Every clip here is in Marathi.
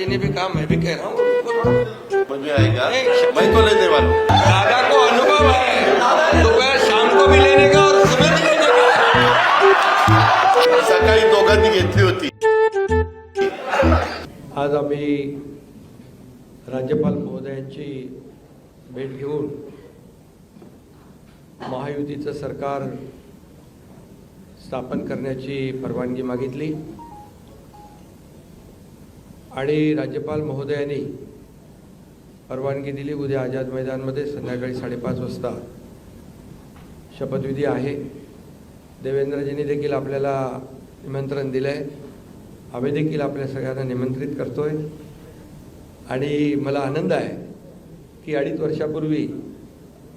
जी ने भी कहा मैं भी कह रहा हूँ उनको थोड़ा मुझे आएगा? नहीं, मैं तो लेने वाला हूँ। दादा को अनुभव है। दोपहर शाम को भी लेने का और सुबह भी लेने का। सकाळी दोघांनी घेतली होती। आज आम्ही राज्यपाल महोदयांची भेट घेऊन महायुतीचं सरकार स्थापन करण्याची परवानगी मागितली. आणि राज्यपाल महोदयांनी परवानगी दिली. उद्या आझाद मैदानमध्ये संध्याकाळी साडेपाच वाजता शपथविधी आहे. देवेंद्रजींनी देखील आपल्याला निमंत्रण दिलं आहे आम्ही देखील आपल्या सगळ्यांना निमंत्रित करतो आहे आणि मला आनंद आहे की अडीच वर्षापूर्वी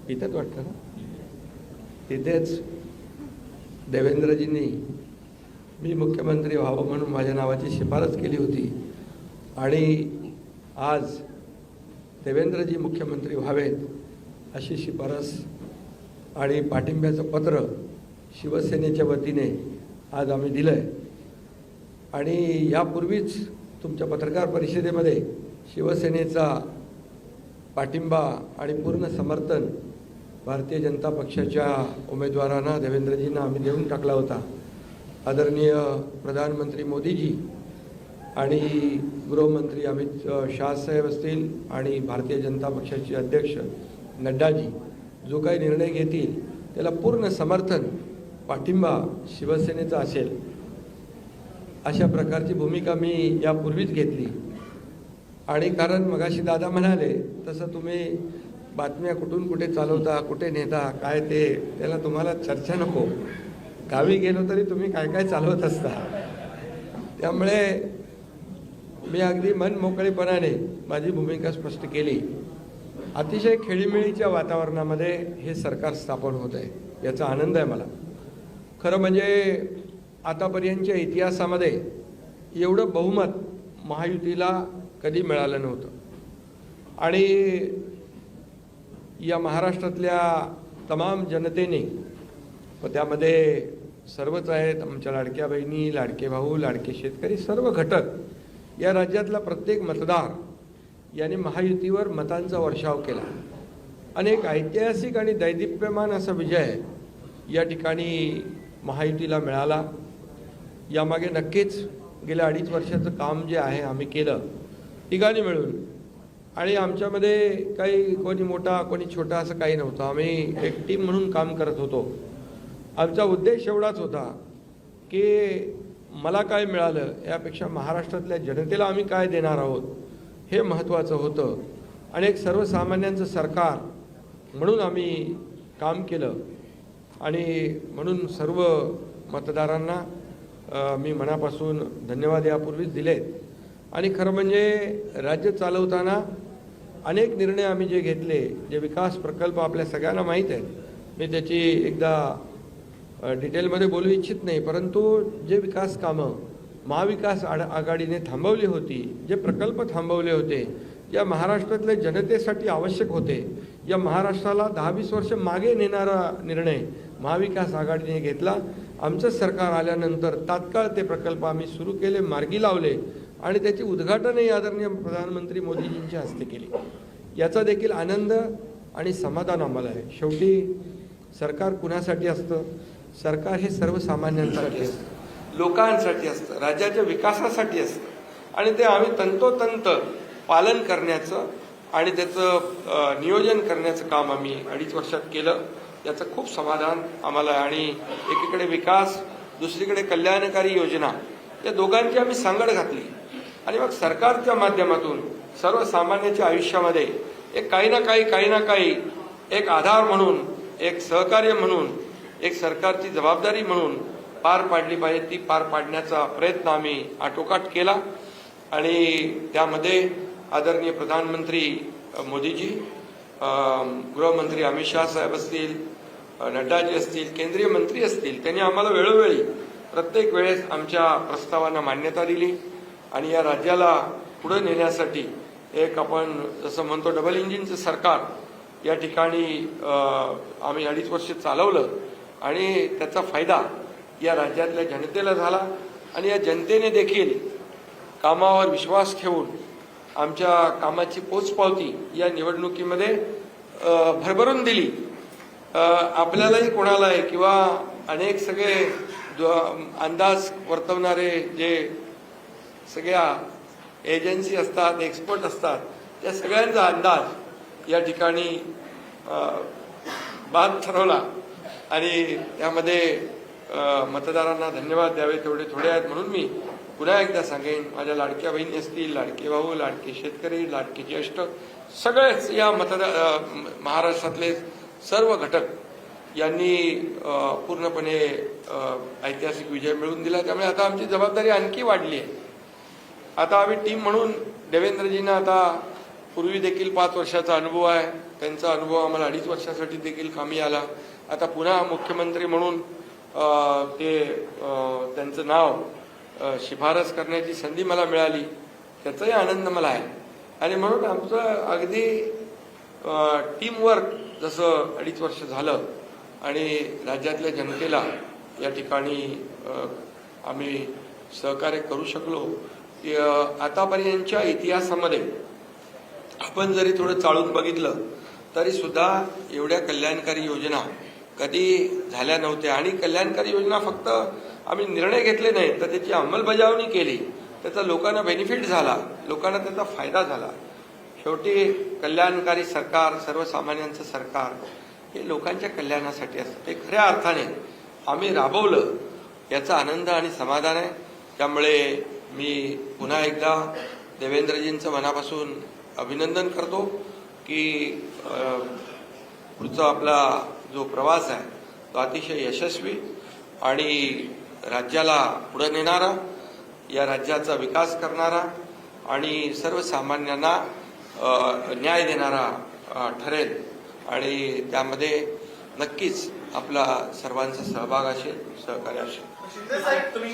इथंच वाटतं ना? तिथेच देवेंद्रजींनी मी मुख्यमंत्री व्हावं म्हणून माझ्या नावाची शिफारस केली होती. आणि आज देवेंद्रजी मुख्यमंत्री व्हावेत अशी शिफारस आणि पाठिंब्याचं पत्र शिवसेनेच्या वतीने आज आम्ही दिलं आहे आणि यापूर्वीच तुमच्या पत्रकार परिषदेमध्ये शिवसेनेचा पाठिंबा आणि पूर्ण समर्थन भारतीय जनता पक्षाच्या उमेदवारांना देवेंद्रजींना आम्ही देऊन टाकला होता. आदरणीय प्रधानमंत्री मोदीजी आणि गृहमंत्री अमित शहासाहेब असतील आणि भारतीय जनता पक्षाचे अध्यक्ष नड्डाजी जो काही निर्णय घेतील त्याला पूर्ण समर्थन पाठिंबा शिवसेनेचा असेल. अशा प्रकारची भूमिका मी यापूर्वीच घेतली. आणि कारण मगाशी दादा म्हणाले तसं तुम्ही बातम्या कुठून कुठे चालवता कुठे नेता काय ते त्याला तुम्हाला चर्चा नको. गावी गेलो तरी तुम्ही काय काय चालवत असता. त्यामुळे मी अगदी मन मोकळेपणाने माझी भूमिका स्पष्ट केली. अतिशय खेळीमेळीच्या वातावरणामध्ये हे सरकार स्थापन होत आहे याचा आनंद आहे मला. खरं म्हणजे आतापर्यंतच्या इतिहासामध्ये एवढं बहुमत महायुतीला कधी मिळालं नव्हतं. आणि या महाराष्ट्रातल्या तमाम जनतेने व त्यामध्ये सर्वच आहेत आमच्या लाडक्या बहिणी लाडके भाऊ लाडके शेतकरी सर्व घटक या राज्यातला प्रत्येक मतदार याने महायुतीवर मतांचा वर्षाव केला. आणि एक ऐतिहासिक आणि दैदिप्यमान असा विजय या ठिकाणी महायुतीला मिळाला. यामागे नक्कीच गेल्या अडीच वर्षाचं काम जे आहे आम्ही केलं. ठिकाणी मिळून. आणि आमच्यामध्ये काही कोणी मोठा कोणी छोटा असं काही नव्हतं. आम्ही एक टीम म्हणून काम करत होतो. आमचा उद्देश एवढाच होता की मला काय मिळालं यापेक्षा महाराष्ट्रातल्या जनतेला आम्ही काय देणार आहोत? हे महत्त्वाचं होतं. आणि एक सर्वसामान्यांचं सरकार म्हणून आम्ही काम केलं. आणि म्हणून सर्व मतदारांना मी मनापासून धन्यवाद यापूर्वीच दिलेत. आणि खरं म्हणजे राज्य चालवताना अनेक निर्णय आम्ही जे घेतले जे विकास प्रकल्प आपल्या सगळ्यांना माहीत आहेत मी त्याची एकदा डिटेलमध्ये बोलू इच्छित नाही परंतु जे विकास कामं महाविकास आड आघाडीने थांबवली होती जे प्रकल्प थांबवले होते या महाराष्ट्रातल्या जनतेसाठी आवश्यक होते. या महाराष्ट्राला दहा वीस वर्ष मागे नेणारा निर्णय महाविकास आघाडीने घेतला. आमचं सरकार आल्यानंतर तात्काळ ते प्रकल्प आम्ही सुरू केले मार्गी लावले आणि त्याची उद्घाटनही आदरणीय प्रधानमंत्री मोदीजींच्या हस्ते केले. याचा देखील आनंद आणि समाधान आम्हाला आहे. शेवटी सरकार कुणासाठी असतं? सरकार हे सर्वसामान्यांसाठी असतं. लोकांसाठी असतं. राज्याच्या विकासासाठी असतं. आणि ते आम्ही तंतोतंत पालन करण्याचं आणि त्याचं नियोजन करण्याचं काम आम्ही अडीच वर्षात केलं. याचं खूप समाधान आम्हाला. आणि एकीकडे विकास दुसरीकडे कल्याणकारी योजना या दोघांची आम्ही सांगड घातली. आणि मग सरकारच्या माध्यमातून सर्वसामान्याच्या आयुष्यामध्ये एक काही ना काही काही ना काही एक आधार म्हणून एक सहकार्य म्हणून एक सरकारची जबाबदारी म्हणून पार पाडली पाहिजे. ती पार पाडण्याचा प्रयत्न आम्ही आटोकाट केला. आणि त्यामध्ये आदरणीय प्रधानमंत्री मोदीजी गृहमंत्री अमित शहा साहेब असतील नड्डाजी असतील केंद्रीय मंत्री असतील त्यांनी आम्हाला वेळोवेळी प्रत्येक वेळेस आमच्या प्रस्तावांना मान्यता दिली. आणि या राज्याला पुढे नेण्यासाठी एक आपण जसं म्हणतो डबल इंजिनचं सरकार या ठिकाणी आम्ही अडीच वर्ष चालवलं. आणि त्याचा फायदा या राज्यातल्या जनतेला झाला. आणि या जनतेने देखील कामावर विश्वास ठेवून आमच्या कामाची पोचपावती या निवडणुकीमध्ये भरभरून दिली. आपल्यालाही कोणालाही किंवा अनेक सगळे अंदाज वर्तवणारे जे सगळ्या एजन्सी असतात एक्सपर्ट असतात त्या सगळ्यांचा अंदाज या ठिकाणी बाद ठरवला. आणि त्यामध्ये मतदारांना धन्यवाद द्यावे तेवढे थोडे आहेत म्हणून मी पुन्हा एकदा सांगेन माझ्या लाडक्या बहिणी असतील लाडके भाऊ लाडके शेतकरी लाडके ज्येष्ठ सगळेच या मतदार महाराष्ट्रातले सर्व घटक यांनी पूर्णपणे ऐतिहासिक विजय मिळवून दिला. त्यामुळे आता आमची जबाबदारी आणखी वाढली आहे. आता आम्ही टीम म्हणून देवेंद्रजींना आता पूर्वी देखील पाच वर्षाचा अनुभव आहे. त्यांचा अनुभव आम्हाला अडीच वर्षासाठी देखील कामी आला. आता पुन्हा मुख्यमंत्री म्हणून ते त्यांचं नाव शिफारस करण्याची संधी मला मिळाली. त्याचाही आनंद मला आहे. आणि म्हणून आमचं अगदी टीमवर्क जसं अडीच वर्ष झालं आणि राज्यातल्या जनतेला या ठिकाणी आम्ही सहकार्य करू शकलो की, आतापर्यंतच्या इतिहासामध्ये आपण जरी थोडं चाळून बघितलं तरी सुद्धा एवढ्या कल्याणकारी योजना कधी झाल्या नव्हत्या. आणि कल्याणकारी योजना फक्त आम्ही निर्णय घेतले नाही तर त्याची अंमलबजावणी केली त्याचा लोकांना बेनिफिट झाला लोकांना त्याचा फायदा झाला. शेवटी कल्याणकारी सरकार सर्वसामान्यांचं सरकार हे लोकांच्या कल्याणासाठी असतं. ते खऱ्या अर्थाने आम्ही राबवलं याचा आनंद आणि समाधान आहे. त्यामुळे मी पुन्हा एकदा देवेंद्रजींचं मनापासून अभिनंदन करतो की पुढचं आपला जो प्रवास आहे तो अतिशय यशस्वी आणि राज्याला पुढे नेणारा या राज्याचा विकास करणारा आणि सर्वसामान्यांना न्याय देणारा ठरेल. आणि त्यामध्ये नक्कीच आपला सर्वांचा सहभाग असेल सहकार्य असेल. तुम्ही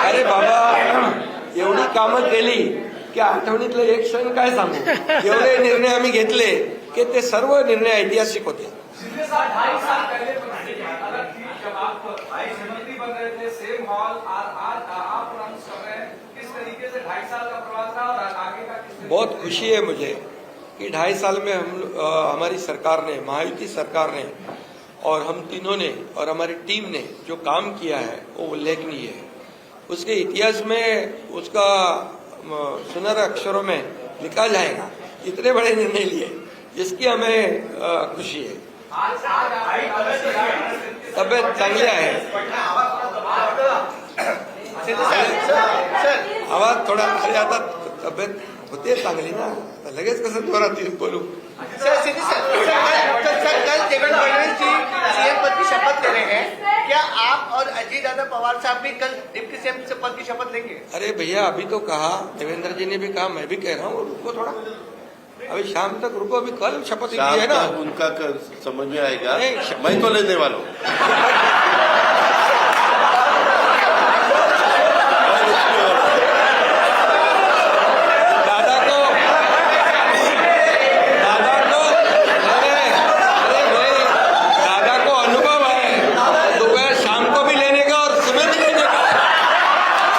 अरे बाबा एवढी कामं केली की आठवणीतलं एक क्षण काय सांगू? एवढे निर्णय आम्ही घेतले की ते सर्व निर्णय ऐतिहासिक होते. बहुत खुशी आहे मुझे. कि ढाई साल में हम अ, हमारी सरकार ने महायुति सरकार ने और हम तीनों ने और हमारी टीम ने जो काम किया है वो उल्लेखनीय है। उसके इतिहास में उसका अ, अक्षरों में लिखा जाएगा इतने बड़े निर्णय लिए जिसकी हमें खुशी है। तबियत चांगली आहे आवाज़ थोडा आता तब्येत होते चांगली ना आता लगेच कसं जोरात बोलू सर सर कल कल- सर कल देवेंद्र फडणवीस जी सीएम पद की शपथ ले रहे हैं क्या आप और अजीत दादा पवार साहब भी कल डिप्टी सीएम से पद की शपथ लेंगे अरे भैया अभी तो कहा देवेंद्र जी ने भी कहा मैं भी कह रहा हूँ रुको थोड़ा अभी शाम तक रुको अभी कल शपथ ली है ना उनका समझ में आएगा मैं तो लेने वाला हूँ